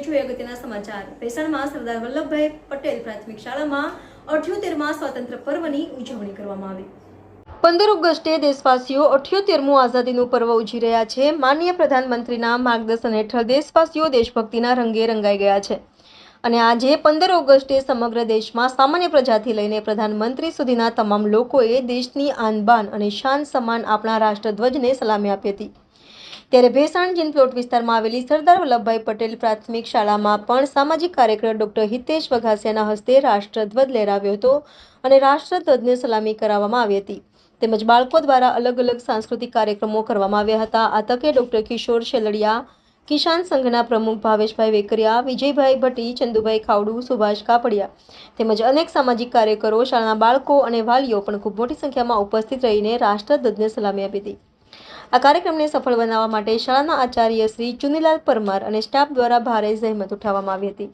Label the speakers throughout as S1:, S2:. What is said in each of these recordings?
S1: જોઈ સમાચાર. ભેસાણમાં સરદાર વલ્લભભાઈ પટેલ પ્રાથમિક શાળામાં અઠ્યોતેરમાં સ્વાતંત્ર્ય પર્વની ઉજવણી કરવામાં આવી. પંદર ઓગસ્ટે દેશવાસીઓ અઠ્યોતેરમું આઝાદીનું પર્વ ઉજવી રહ્યા છે. માનનીય પ્રધાનમંત્રીના માર્ગદર્શન હેઠળ દેશવાસીઓ દેશભક્તિના રંગે રંગાઈ ગયા છે. અને આજે પંદર ઓગસ્ટે સમગ્ર દેશમાં સામાન્ય પ્રજાથી લઈને પ્રધાનમંત્રી સુધીના તમામ લોકોએ દેશની આનબાન અને શાન સમાન આપણા રાષ્ટ્રધ્વજને સલામી આપી હતી. ત્યારે ભેસાણ જીન પ્લોટ વિસ્તારમાં આવેલી સરદાર વલ્લભભાઈ પટેલ પ્રાથમિક શાળામાં પણ સામાજિક કાર્યકર ડોક્ટર હિતેશ વઘાસિયાના હસ્તે રાષ્ટ્રધ્વજ લહેરાવ્યો હતો અને રાષ્ટ્રધ્વજને સલામી કરાવવામાં આવી હતી. તેમજ બાળકો દ્વારા અલગ અલગ સાંસ્કૃતિક કાર્યક્રમો કરવામાં આવ્યા હતા. આ તકે ડોક્ટર કિશોર શેલડિયા, કિસાન સંઘના પ્રમુખ ભાવેશભાઈ વેકરિયા, વિજયભાઈ ભટ્ટી, ચંદુભાઈ ખાવડુ, સુભાષ કાપડિયા તેમજ અનેક સામાજિક કાર્યકરો, શાળાના બાળકો અને વાલીઓ પણ ખૂબ મોટી સંખ્યામાં ઉપસ્થિત રહીને રાષ્ટ્રધ્વજને સલામી આપી હતી. આ કાર્યક્રમને સફળ બનાવવા માટે શાળાના આચાર્ય શ્રી ચુનીલાલ પરમાર અને સ્ટાફ દ્વારા ભારે જહેમત ઉઠાવવામાં આવી હતી.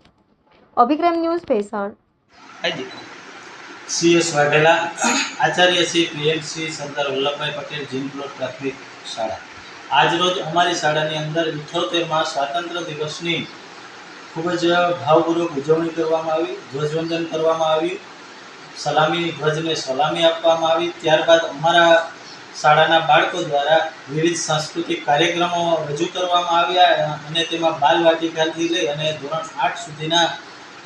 S1: Abhikram news Bhesan.
S2: CS Vaghela, Acharya Shri PMC Sardar Vallabhbhai Patel gin plot પ્રાથમિક શાળા. આજરોજ અમારી શાળાની અંદર ઇઠોતેરમાં સ્વાતંત્ર્ય દિવસની ખૂબ જ ભાવપૂર્વક ઉજવણી કરવામાં આવી, ધ્વજવંદન કરવામાં આવ્યું. સલામી, ધ્વજને સલામી આપવામાં આવી. ત્યારબાદ અમારા શાળાના બાળકો દ્વારા વિવિધ સાંસ્કૃતિક કાર્યક્રમો રજૂ કરવામાં આવ્યા અને તેમાં બાલવાટિકાથી લઈ અને ધોરણ આઠ સુધીના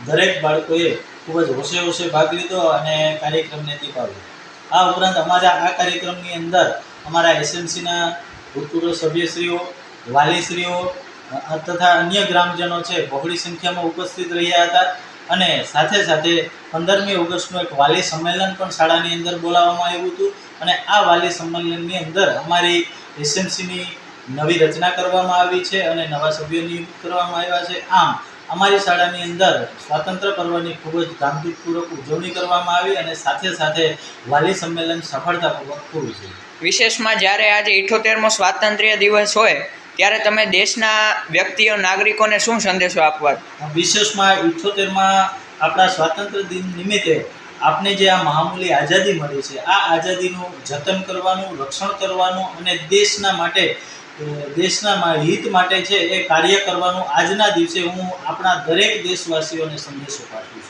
S2: દરેક બાળકોએ ખૂબ જ હોશે હોશે ભાગ લીધો અને કાર્યક્રમને દીપાવ્યો આ ઉપરાંત અમારા આ કાર્યક્રમની અંદર અમારા એસએમસીના ભૂતપૂર્વ સભ્યશ્રીઓ, વાલીશ્રીઓ તથા અન્ય ગ્રામજનો છે, બહોળી સંખ્યામાં ઉપસ્થિત રહ્યા હતા. અને સાથે સાથે પંદરમી ઓગસ્ટનું એક વાલી સંમેલન પણ શાળાની અંદર બોલાવવામાં આવ્યું હતું. અને આ વાલી સંમેલનની અંદર અમારી એસએમસીની નવી રચના કરવામાં આવી છે અને નવા સભ્યો નિયુક્ત કરવામાં આવ્યા છે. આમ, અમારી શાળાની અંદર સ્વાતંત્ર્ય પર્વની ખૂબ જ ધામધૂમપૂર્વક ઉજવણી કરવામાં આવી અને સાથે સાથે વાલી સંમેલન સફળતાપૂર્વક પૂરું થયું.
S3: વિશેષમાં જ્યારે આજે ઇઠોતેરમો સ્વાતંત્ર્ય દિવસ હોય ત્યારે તમે દેશના વ્યક્તિઓ, નાગરિકોને શું સંદેશો આપવા?
S2: વિશેષમાં ઇઠ્ઠોતેરમાં આપણા સ્વાતંત્ર્ય દિન નિમિત્તે આપને જે આ મહામૂલી આઝાદી મળી છે, આ આઝાદીનું જતન કરવાનું, રક્ષણ કરવાનું અને દેશના માટે દેશના હિત માટે છે એ કાર્ય કરવાનું આજના દિવસે હું આપણા દરેક દેશવાસીઓને સંદેશો પાઠવું છું.